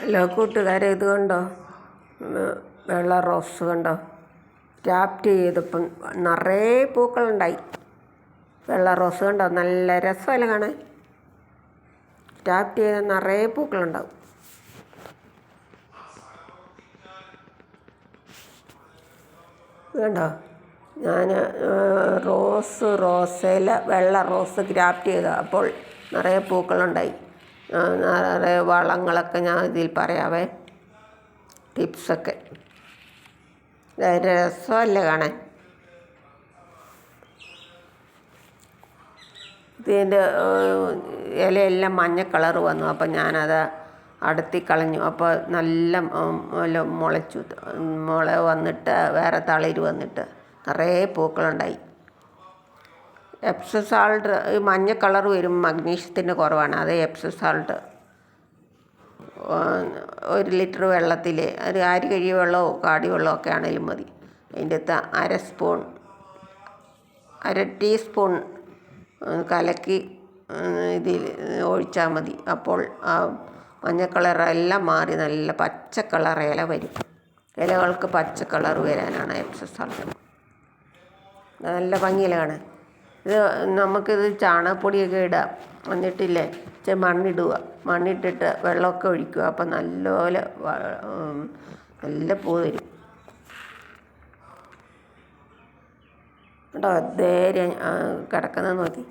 Hello കൂട്ടുകാരെ ഇത് കണ്ടോ? വെള്ള റോസ് കണ്ടോ? ക്യാപ്റ്റ് ചെയ്തപ്പം നിറയെ പൂക്കളുണ്ടായി. വെള്ള റോസ് കണ്ടോ? നല്ല രസമല്ല കാണാൻ? ക്യാപ്റ്റ് ചെയ്ത നിറയെ പൂക്കളുണ്ടാവും. വേണ്ടോ ഞാൻ റോസ് റോസയില വെള്ള റോസ് ഗ്രാഫ്റ്റ് ചെയ്ത അപ്പോൾ നിറയെ പൂക്കളുണ്ടായി. വളങ്ങളൊക്കെ ഞാൻ ഇതിൽ പറയാവേ. ടിപ്സൊക്കെ. രസമല്ലേ കാണാൻ? ഇതിന്റെ ഇലയെല്ലാം മഞ്ഞ കളർ വന്നു. അപ്പം ഞാനത് അടുത്തി കളഞ്ഞു. അപ്പോൾ നല്ല മുളച്ചു. മുള വന്നിട്ട് വേറെ തളിര് വന്നിട്ട് നിറയെ പൂക്കളുണ്ടായി. എപ്സം സാൾട്ട് മഞ്ഞ കളർ വരും മഗ്നീഷ്യത്തിന്റെ കുറവാണ്. അത് എപ്സം ഒരു ലിറ്റർ വെള്ളത്തിൽ ഒരു അരി കഴിയ വെള്ളമോ കാടി വെള്ളമോ ഒക്കെ ആണെങ്കിലും മതി. അതിന്റെ അകത്ത് അര സ്പൂൺ അര ടീസ്പൂൺ കലക്കി ഇതിൽ ഒഴിച്ചാൽ മതി. അപ്പോൾ ആ മഞ്ഞ കളറെല്ലാം മാറി നല്ല പച്ച കളർ ഇല വരും. ഇലകൾക്ക് പച്ച കളർ വരാനാണ് എക്സസൈസ് നല്ല ഭംഗിയിലാണ്. ഇത് നമുക്കിത് ചാണകപ്പൊടിയൊക്കെ ഇടാം. എന്നിട്ടില്ലേ ഇച്ചിരി മണ്ണിടുക. മണ്ണിട്ടിട്ട് വെള്ളമൊക്കെ ഒഴിക്കുക. അപ്പം നല്ലപോലെ നല്ല പൂ തരും കേട്ടോ നേരെ കിടക്കുന്നത് നോക്കി.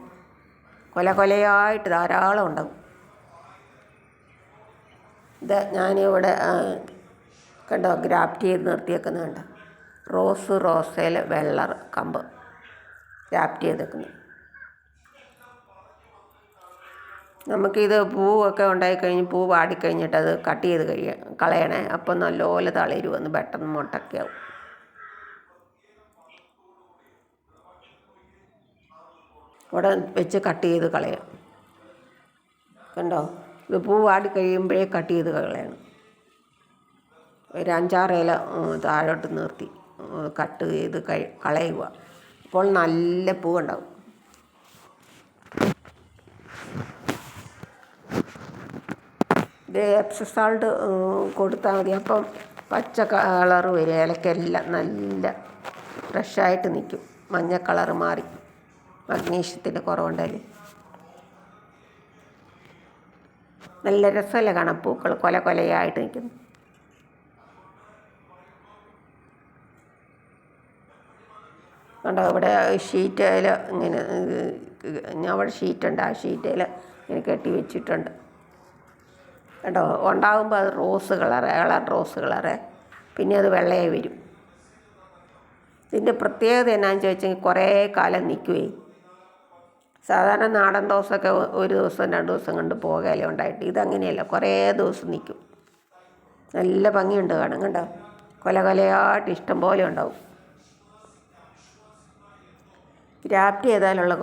കൊല കൊലയായിട്ട് ധാരാളം ഉണ്ടാവും. ഇത് ഞാനിവിടെ കണ്ടോ ഗ്രാഫ്റ്റ് ചെയ്ത് നിർത്തിയേക്കുന്നത് കണ്ടോ? റോസ് റോസയിൽ വെള്ളർ കമ്പ്. ഗ്രാഫ്റ്റ് ചെയ്തേക്കുന്നത് നമുക്കിത് പൂവൊക്കെ ഉണ്ടായിക്കഴിഞ്ഞ് പൂ വാടിക്കഴിഞ്ഞിട്ട് അത് കട്ട് ചെയ്ത് കഴിയ കളയണേ. അപ്പം നല്ലപോലെ തളിര് വന്ന് പെട്ടെന്ന് മുട്ടൊക്കെ ആവും ഇവിടെ വെച്ച് കട്ട് ചെയ്ത് കളയാം. കണ്ടോ? ഇത് പൂ വാടി കഴിയുമ്പോഴേ കട്ട് ചെയ്ത് കളയണം. ഒരു അഞ്ചാറ് ഇല താഴോട്ട് നിർത്തി കട്ട് ചെയ്ത് കഴി കളയുക. അപ്പോൾ നല്ല പൂവുണ്ടാവും. ഇത് എപ്സം സാൾട്ട് കൊടുത്താൽ മതി. അപ്പം പച്ച കളർ വരും. ഇലക്കെല്ലാം നല്ല ഫ്രഷായിട്ട് നിൽക്കും. മഞ്ഞ കളർ മാറി. മഗ്നീഷ്യത്തിന്റെ കുറവുണ്ടല്ലേ നല്ല രസമല്ലേ കാണാം പൂക്കൾ കൊല കൊലയായിട്ട് നിൽക്കുന്നു. കണ്ടോ? ഇവിടെ ഷീറ്റയിൽ ഇങ്ങനെ ഞാൻ അവിടെ ഷീറ്റുണ്ട് ആ ഷീറ്റയിൽ ഇങ്ങനെ കെട്ടി വെച്ചിട്ടുണ്ട്. കേട്ടോ ഉണ്ടാകുമ്പോൾ അത് rose colour colour rose colour പിന്നെ അത് വെള്ളയായി വരും. ഇതിന്റെ പ്രത്യേകത എന്നാന്ന് ചോദിച്ചെങ്കിൽ കുറേ കാലം നിൽക്കുവേ സാധാരണ നാടൻ ദോശയൊക്കെ ഒരു ദിവസം രണ്ട് ദിവസം കൊണ്ട് പോകാലേ ഉണ്ടായിട്ട്. ഇതങ്ങനെയല്ല കുറേ ദിവസം നിൽക്കും നല്ല ഭംഗിയുണ്ട് കാണും കണ്ടോ? കൊല കൊലയായിട്ട് ഇഷ്ടം പോലെ ഉണ്ടാവും. ഗ്രാഫ്റ്റ് ചെയ്താലുള്ള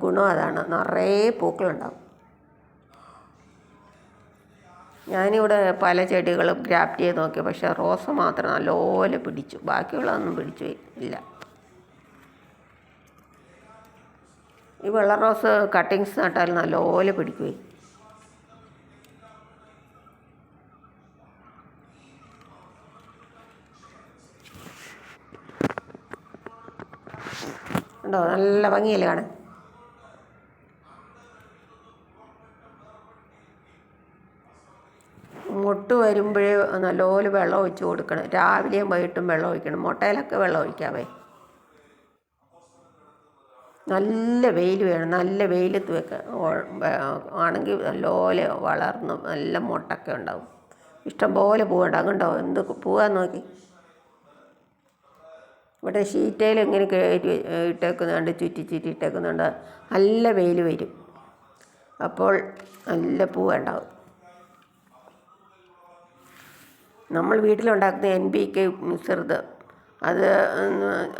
ഗുണം അതാണ്. നിറയെ പൂക്കളുണ്ടാവും. ഞാനിവിടെ പല ചെടികളും ഗ്രാഫ്റ്റ് ചെയ്ത് നോക്കി പക്ഷേ റോസ് മാത്രം നല്ലപോലെ പിടിച്ചു. ബാക്കിയുള്ളതൊന്നും പിടിച്ചു ഇല്ല. ഈ വെള്ള റോസ് കട്ടിങ്സ് നട്ടാൽ നല്ലപോലെ പിടിക്കുവേ. ഉണ്ടോ നല്ല ഭംഗിയല്ലേ കാണാൻ? മുട്ട് വരുമ്പോഴേ നല്ലപോലെ വെള്ളം ഒഴിച്ച് കൊടുക്കണം. രാവിലെയും വൈകിട്ടും വെള്ളം ഒഴിക്കണം. മുട്ടയിലൊക്കെ വെള്ളം ഒഴിക്കാവേ. നല്ല വെയിൽ വേണം. നല്ല വെയിലത്ത് വെക്കുക ആണെങ്കിൽ നല്ലപോലെ വളർന്ന് നല്ല മുട്ടൊക്കെ ഉണ്ടാവും. ഇഷ്ടംപോലെ പൂവുണ്ടാകും കണ്ടോ? എന്ത് പൂവാന്ന് നോക്കി. ഇവിടെ ഷീറ്റയിൽ ഇങ്ങനെ കയറ്റി ഇട്ടേക്കുന്നുണ്ട് ചുറ്റി ചുറ്റി ഇട്ടേക്കുന്നുണ്ട്. നല്ല വെയിൽ വരും. അപ്പോൾ നല്ല പൂവുണ്ടാവും നമ്മൾ വീട്ടിലുണ്ടാക്കുന്ന എൻ പി കെ മിശ്രിതം അത്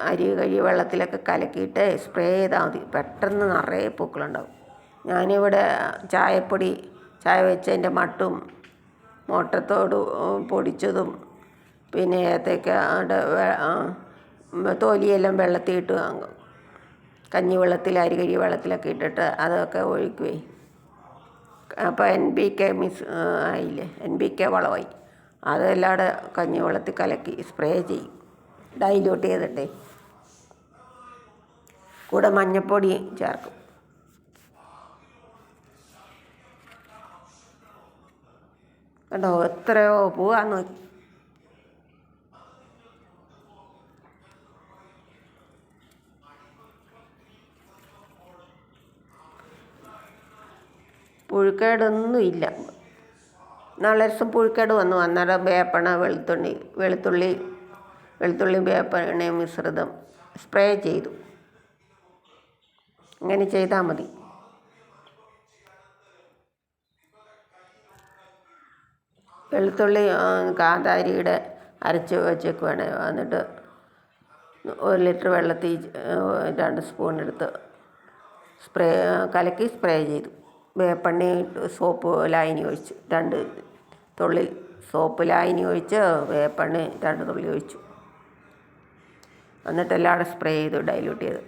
അരി കഴി വെള്ളത്തിലൊക്കെ കലക്കിയിട്ട് സ്പ്രേ ചെയ്താൽ മതി. പെട്ടെന്ന് നിറയെ പൂക്കളുണ്ടാവും. ഞാനിവിടെ ചായപ്പൊടി ചായ വെച്ചതിന്റെ മട്ടും മുട്ടത്തോട് പൊടിച്ചതും പിന്നെ ഏത്തക്ക ആ, തൊലിയെല്ലാം വെള്ളത്തിൽ ഇട്ട് കഞ്ഞി വെള്ളത്തിൽ അരി കഴി വെള്ളത്തിലൊക്കെ ഇട്ടിട്ട് അതൊക്കെ ഒഴിക്കുവേ. അപ്പോൾ എൻ ബി കെ മിസ് ആയില്ലേ? എൻ ബി കെ വളമായി. അതെല്ലാടെ കഞ്ഞിവെള്ളത്തിൽ കലക്കി സ്പ്രേ ചെയ്യും. ഡൈല്യൂട്ട് ചെയ്തിട്ടേ. കൂടെ മഞ്ഞപ്പൊടി ചേർക്കും. കണ്ടോ? എത്രയോ പോവാന്ന് നോക്കി പുഴുക്കേടൊന്നും ഇല്ല നാളെ ദിവസം പുഴുക്കേട് വന്നു. അന്നേരം വേപ്പണ വെളുത്തുള്ളി വെളുത്തുള്ളി വെളുത്തുള്ളി വേപ്പണ മിശ്രിതം സ്പ്രേ ചെയ്തു. ഇങ്ങനെ ചെയ്താൽ മതി. വെളുത്തുള്ളി കാന്താരിയുടെ അരച്ച് വെച്ചേക്കുവാണ്. എന്നിട്ട് ഒരു ലിറ്റർ വെള്ളത്തിൽ രണ്ട് സ്പൂൺ എടുത്ത് സ്പ്രേ കലക്കി സ്പ്രേ ചെയ്തു. വേപ്പെണ്ണ സോപ്പ് ലായനി ഒഴിച്ച്. രണ്ട് തുള്ളി സോപ്പ് ലായനി ഒഴിച്ച് വേപ്പെണ്ണി രണ്ട് തുള്ളി ഒഴിച്ചു. എന്നിട്ട് എല്ലാവരും സ്പ്രേ ചെയ്തു ഡൈല്യൂട്ട് ചെയ്ത്.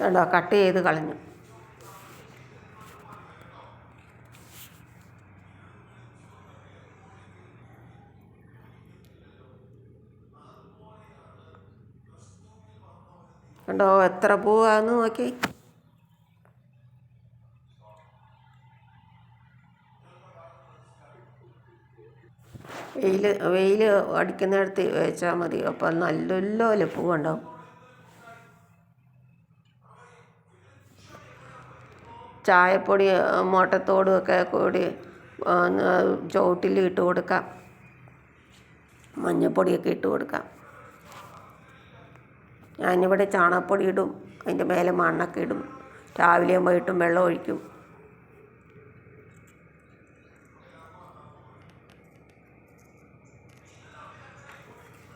കണ്ടോ കട്ട് ചെയ്ത് കളഞ്ഞു. കണ്ടോ? എത്ര പൂവാന്ന് നോക്കി. വെയിൽ വെയിൽ അടിക്കുന്നിടത്ത് വെച്ചാൽ മതി. അപ്പം നല്ലല്ലോ പൂവുണ്ടാവും. ചായപ്പൊടി മുട്ടത്തോടും ഒക്കെ കൂടി ചുവട്ടിൽ ഇട്ട് കൊടുക്കാം. മഞ്ഞപ്പൊടിയൊക്കെ ഇട്ട് കൊടുക്കാം. ഞാനിവിടെ ചാണകപ്പൊടി ഇടും അതിന്റെ മേലെ മണ്ണൊക്കെ ഇടും. രാവിലെയും വൈകിട്ടും വെള്ളം ഒഴിക്കും.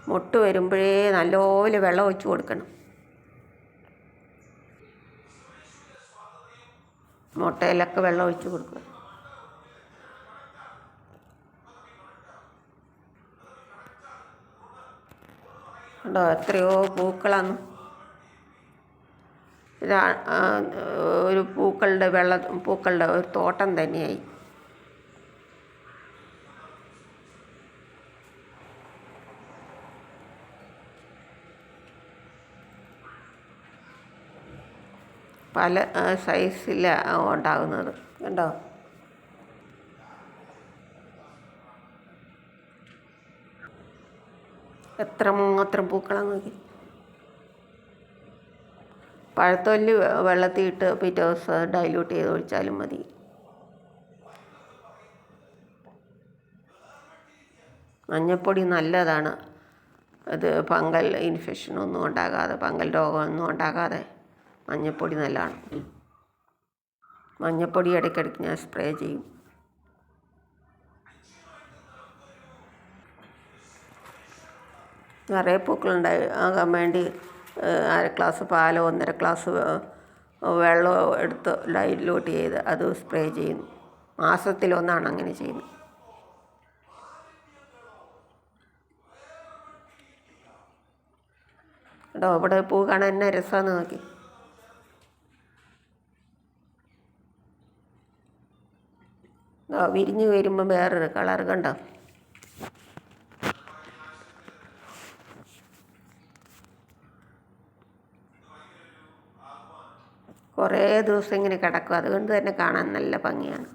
മുട്ട് വരുമ്പോഴേ നല്ലപോലെ വെള്ളം ഒഴിച്ച് കൊടുക്കണം. മുട്ടയിലൊക്കെ വെള്ളം ഒഴിച്ച് കൊടുക്കുക. കണ്ടോ? എത്രയോ പൂക്കളാണ്. ഒരു പൂക്കളുടെ വെള്ള പൂക്കളുടെ ഒരു തോട്ടം തന്നെയായി. പല സൈസിലാണ് ഉണ്ടാകുന്നത്. കണ്ടോ? എത്ര മാത്രം പൂക്കളാന്ന് നോക്കി പഴത്തൊല്ലി വെള്ളത്തിൽ ഇട്ട് പിറ്റേ ദിവസം ഡൈല്യൂട്ട് ചെയ്ത് ഒഴിച്ചാലും മതി. മഞ്ഞപ്പൊടി നല്ലതാണ്. അത് ഫംഗൽ ഇൻഫെക്ഷനൊന്നും ഉണ്ടാകാതെ ഫംഗൽ രോഗമൊന്നും ഉണ്ടാകാതെ മഞ്ഞപ്പൊടി നല്ലതാണ്. മഞ്ഞപ്പൊടി ഇടയ്ക്കിടയ്ക്ക് ഞാൻ സ്പ്രേ ചെയ്യും. നിറയെ പൂക്കളുണ്ടായി. ആകാൻ വേണ്ടി അര ഗ്ലാസ് പാലോ ഒന്നര ഗ്ലാസ് വെള്ളമോ എടുത്ത് ലൈറ്റിലോട്ട് ചെയ്ത് അത് സ്പ്രേ ചെയ്യുന്നു. മാസത്തിലൊന്നാണ് അങ്ങനെ ചെയ്യുന്നത്. കേട്ടോ അവിടെ പൂ കാണാൻ എന്നാ രസമാണെന്ന് നോക്കി. വിരിഞ്ഞ് വരുമ്പോൾ വേറൊരു കളർ കണ്ടോ? കുറേ ദിവസം ഇങ്ങനെ കിടക്കും. അതുകൊണ്ട് തന്നെ കാണാൻ നല്ല ഭംഗിയാണ്.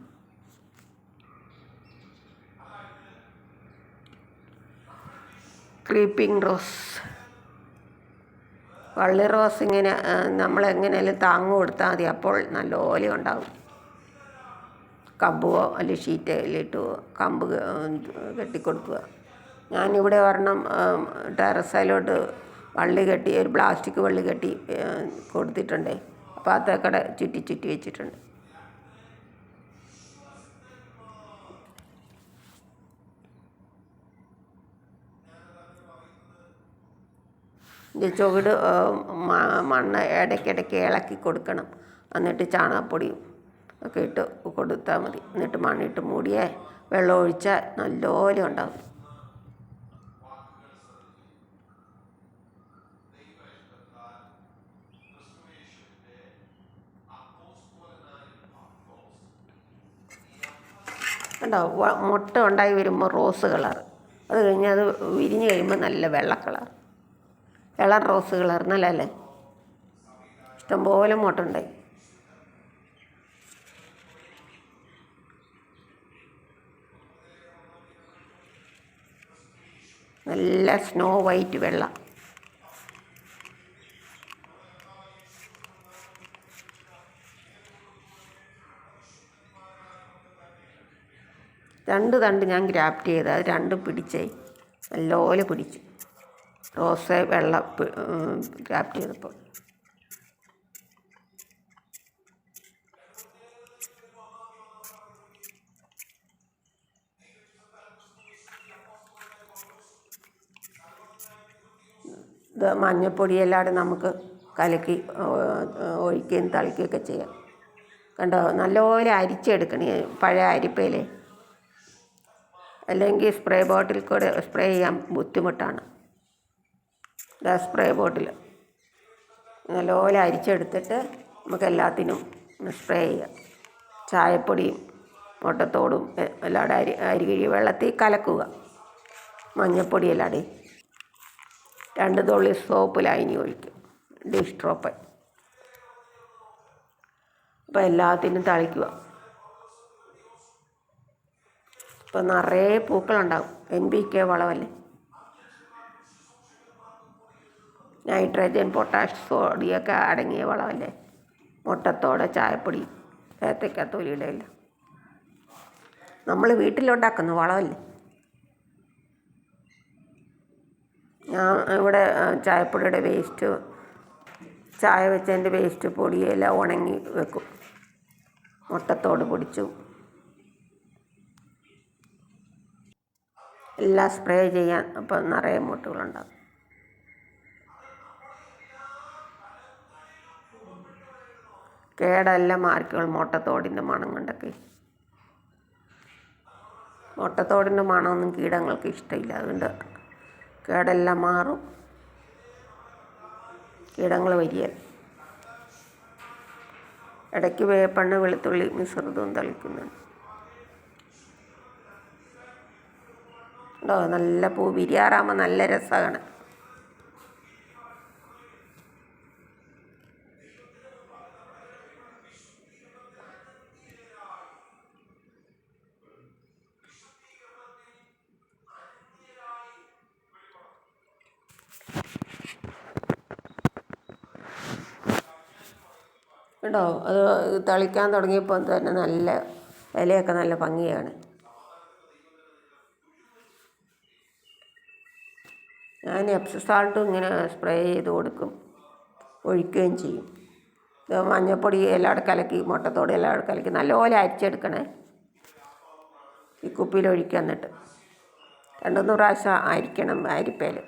ക്രീപ്പിംഗ് റോസ് വള്ളി റോസ് ഇങ്ങനെ നമ്മൾ എങ്ങനെയാലും താങ്ങ് കൊടുത്താൽ മതി. അപ്പോൾ നല്ലപോലെ ഉണ്ടാവും. കമ്പുവോ അല്ലെങ്കിൽ ഷീറ്റിലിട്ട് കമ്പ് കെട്ടിക്കൊടുക്കുക. ഞാനിവിടെ ഒരെണ്ണം ടെറസയിലോട്ട് വള്ളി കെട്ടി ഒരു പ്ലാസ്റ്റിക് വള്ളി കെട്ടി കൊടുത്തിട്ടുണ്ട്. അപ്പോൾ കട ചുറ്റി ചുറ്റി വെച്ചിട്ടുണ്ട്. ഇത് ചുവട് മണ്ണ് ഇടയ്ക്കിടയ്ക്ക് ഇളക്കി കൊടുക്കണം. എന്നിട്ട് ചാണകപ്പൊടിയും ഒക്കെ ഇട്ട് കൊടുത്താൽ മതി. എന്നിട്ട് മണ്ണിട്ട് മൂടിയേ വെള്ളം ഒഴിച്ചാൽ നല്ലപോലെ ഉണ്ടാകും കണ്ടോ മുട്ട ഉണ്ടായി വരുമ്പോൾ റോസ് കളർ. അത് കഴിഞ്ഞ് അത് വിരിഞ്ഞ് കഴിയുമ്പോൾ നല്ല വെള്ള കളർ. കളർ റോസ് കളർ നല്ലല്ലേ ഇഷ്ടംപോലെ മുട്ട ഉണ്ടായി. നല്ല സ്നോ വൈറ്റ് വെള്ള. രണ്ട് തണ്ട് ഞാൻ ഗ്രാഫ്റ്റ് ചെയ്ത് അത് രണ്ടും പിടിച്ചേ നല്ലപോലെ പിടിച്ചു. റോസ് വെള്ള ഗ്രാപ്റ്റ് ചെയ്തപ്പോൾ. ഇത് മഞ്ഞപ്പൊടിയെല്ലാം നമുക്ക് കലക്കി ഒഴിക്കുകയും തളിക്കുകയൊക്കെ ചെയ്യാം. കണ്ടോ? നല്ലപോലെ അരിച്ചെടുക്കണേ പഴയ അരിപ്പയിൽ അല്ലെങ്കിൽ സ്പ്രേ ബോട്ടിൽ കൂടെ സ്പ്രേ ചെയ്യാൻ ബുദ്ധിമുട്ടാണ്. ഇതാ സ്പ്രേ ബോട്ടിൽ നല്ലപോലെ അരിച്ചെടുത്തിട്ട് നമുക്ക് എല്ലാത്തിനും സ്പ്രേ ചെയ്യാം. ചായപ്പൊടിയും മുട്ടത്തോടും എല്ലാവരും അരി അരി കിഴി വെള്ളത്തിൽ കലക്കുക. മഞ്ഞപ്പൊടി എല്ലാടെ രണ്ട് തുള്ളി സോപ്പ് ലൈനി ഒഴിക്കും. ഡിഷ് ഡ്രോപ്പ് അപ്പോൾ എല്ലാത്തിനും തളിക്കുക. ഇപ്പം നിറയെ പൂക്കളുണ്ടാവും. എൻ പി കെ വളമല്ലേ നൈട്രജൻ പൊട്ടാഷ് സോഡിയൊക്കെ അടങ്ങിയ വളമല്ലേ മുട്ടത്തോടെ ചായപ്പൊടി ഏത്തക്കത്തോലിയുടെ എല്ലാം നമ്മൾ വീട്ടിലുണ്ടാക്കുന്നു വളമല്ലേ ഞാൻ ഇവിടെ ചായപ്പൊടിയുടെ വേസ്റ്റ് ചായ വെച്ചതിന്റെ വേസ്റ്റ് പൊടിയെല്ലാം ഉണങ്ങി വെക്കും. മുട്ടത്തോട് പൊടിച്ചു എല്ലാം സ്പ്രേ ചെയ്യാൻ അപ്പം നിറയെ മുട്ടുകളുണ്ടാകും. കേടെല്ലാം മാർക്കുകൾ മുട്ടത്തോടിന്റെ മണം കൊണ്ടൊക്കെ. മുട്ടത്തോടിന്റെ മണമൊന്നും കീടങ്ങൾക്ക് ഇഷ്ടമില്ല. അതുകൊണ്ട് കേടെല്ലാം മാറും. കീടങ്ങൾ വരിക ഇടയ്ക്ക് വേപ്പെണ്ണ വെളുത്തുള്ളി മിശ്രിതവും തളിക്കുന്നുണ്ട്. ഉണ്ടോ നല്ല പൂ വിരിയാറാകുമ്പോൾ നല്ല രസമാണ്. കേട്ടോ അത് തളിക്കാൻ തുടങ്ങിയപ്പോൾ തന്നെ നല്ല ഇലയൊക്കെ നല്ല ഭംഗിയാണ്. ഞാൻ എപ്സസാൾട്ടും ഇങ്ങനെ സ്പ്രേ ചെയ്ത് കൊടുക്കും. ഒഴിക്കുകയും ചെയ്യും. ഇത് മഞ്ഞപ്പൊടി എല്ലാവിടെ കലക്കി മുട്ടത്തോട് എല്ലാവിടെ കലക്കി നല്ലപോലെ അരിച്ചെടുക്കണേ. ഈ കുപ്പിയിൽ ഒഴിക്കുക എന്നിട്ട്. രണ്ട് മൂന്ന് പ്രാവശ്യം അരിക്കണം അരിപ്പയിൽ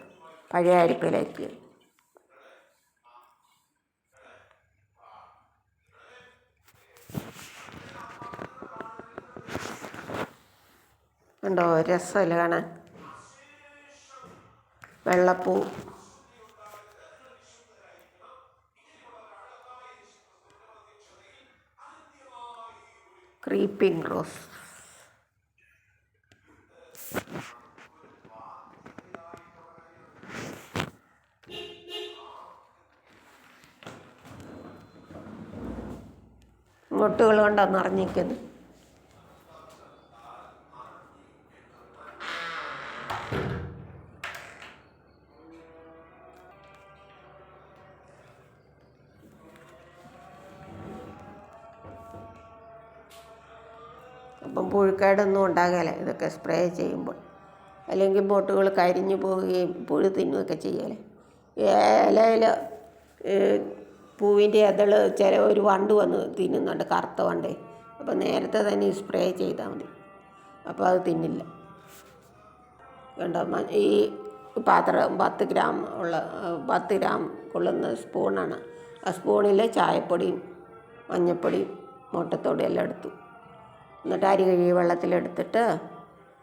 പഴയ അരിപ്പയിൽ ഉണ്ടോ രസമല്ലേ കാണാൻ? വെള്ളപ്പൂ. Creeping rose. മുട്ടുകൾ കൊണ്ടാണ് നിറഞ്ഞിരിക്കുന്നത്. പുഴുക്കേടൊന്നും ഉണ്ടാകില്ല. ഇതൊക്കെ സ്പ്രേ ചെയ്യുമ്പോൾ. അല്ലെങ്കിൽ ബോട്ടുകൾ കരിഞ്ഞു പോവുകയും പുഴു തിന്നുകയൊക്കെ ചെയ്യല്ലേ. ഇലയിൽ പൂവിന്റെ ഇതൾ ചില ഒരു വണ്ട് വന്ന് തിന്നുന്നുണ്ട് കറുത്ത വണ്ട്. അപ്പോൾ നേരത്തെ തന്നെ സ്പ്രേ ചെയ്താൽ മതി. അപ്പോൾ അത് തിന്നില്ല. കണ്ടോ? ഈ പാത്രം പത്ത് ഗ്രാം ഉള്ള പത്ത് ഗ്രാം കൊള്ളുന്ന സ്പൂണാണ്. ആ സ്പൂണിൽ ചായപ്പൊടിയും മഞ്ഞപ്പൊടിയും മുട്ടത്തോടും എല്ലാം എടുത്തു. എന്നിട്ട് അരി കഴുകി വെള്ളത്തിലെടുത്തിട്ട്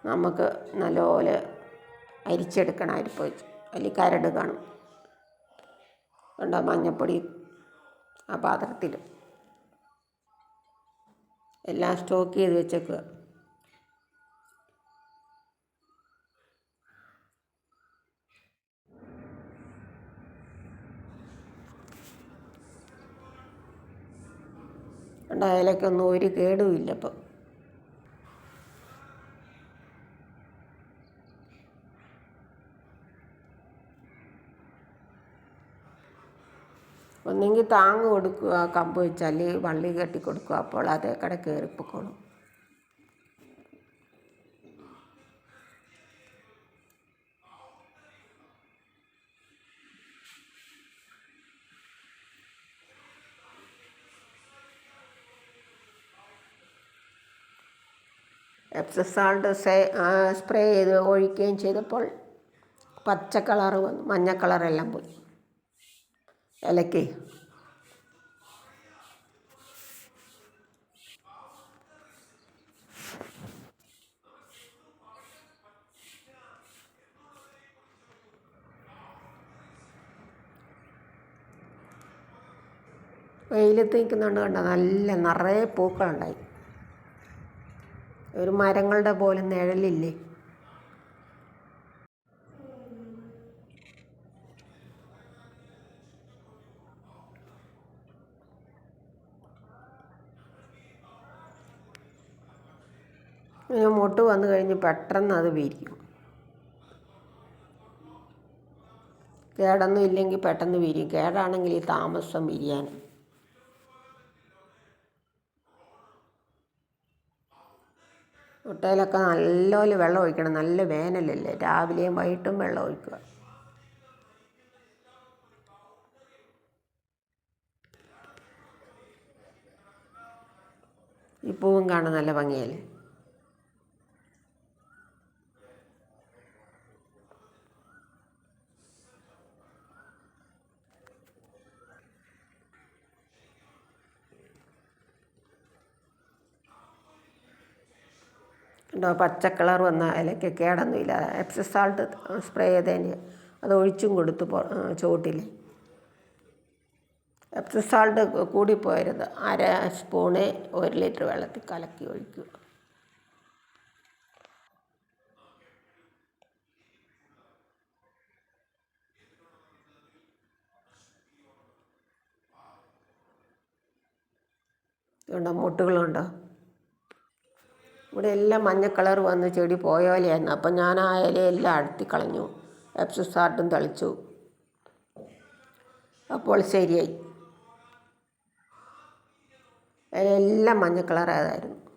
നമുക്ക് നല്ലപോലെ അരിച്ചെടുക്കണം. അരിപ്പ് വെച്ച് അതിൽ കരട് കാണും കണ്ടോ? മഞ്ഞപ്പൊടി ആ പാത്രത്തിൽ. എല്ലാം സ്റ്റോക്ക് ചെയ്ത് വെച്ചേക്കുക. ഉണ്ടായാലൊക്കെ ഒന്നും ഒരു കേടുമില്ല ഇപ്പം. ഒന്നെങ്കിൽ താങ്ങ് കൊടുക്കുക കമ്പ് വെച്ച് വള്ളി കെട്ടി കൊടുക്കുക അപ്പോൾ അതേ കട കയറിപ്പോക്കോളും. എപ്സസാൾട്ട് സ്പ്രേ ചെയ്ത് ഒഴിക്കുകയും ചെയ്തപ്പോൾ പച്ച കളറ് വന്നു മഞ്ഞ കളറെല്ലാം പോയി. ഇലയ്ക്ക് വെയിലത്ത് നിൽക്കുന്നുണ്ട് കണ്ടോ നല്ല നിറയെ പൂക്കളുണ്ടായി. ഒരു മരങ്ങളുടെ പോലെ നിഴലില്ലേ? ഇങ്ങനെ മുട്ട് വന്നു കഴിഞ്ഞ് പെട്ടെന്ന് അത് വിരിക്കും കേടൊന്നും ഇല്ലെങ്കിൽ പെട്ടെന്ന് വിരിയും. കേടാണെങ്കിൽ ഈ താമസം വിരിയാൻ മുട്ടയിലൊക്കെ നല്ലപോലെ വെള്ളം ഒഴിക്കണം. നല്ല വേനലല്ലേ? രാവിലെയും വൈകിട്ടും വെള്ളം ഒഴിക്കുക. ഈ പൂവും കാണാൻ നല്ല ഭംഗിയല്ലേ? ഉണ്ടോ? പച്ച കളർ വന്ന ഇലയ്ക്ക് കേടൊന്നുമില്ല എപ്സം സാൾട്ട് സ്പ്രേ ചെയ്തതിന് അത് ഒഴിച്ചും കൊടുത്തു ചുവട്ടിൽ. എപ്സം സാൾട്ട് കൂടിപ്പോയരുത് അര സ്പൂണ് ഒരു ലിറ്റർ വെള്ളത്തിൽ കലക്കി ഒഴിക്കുക. ഉണ്ടോ മുട്ടുകളുണ്ടോ? ഇവിടെ എല്ലാം മഞ്ഞ കളർ വന്ന് ചെടി പോയ പോലെയായിരുന്നു. അപ്പം ഞാൻ ആ ഇലയെല്ലാം അടത്തി കളഞ്ഞു. എപ്സുസാർട്ടും തളിച്ചു. അപ്പോൾ ശരിയായി. എല്ലാം മഞ്ഞ കളറായതായിരുന്നു.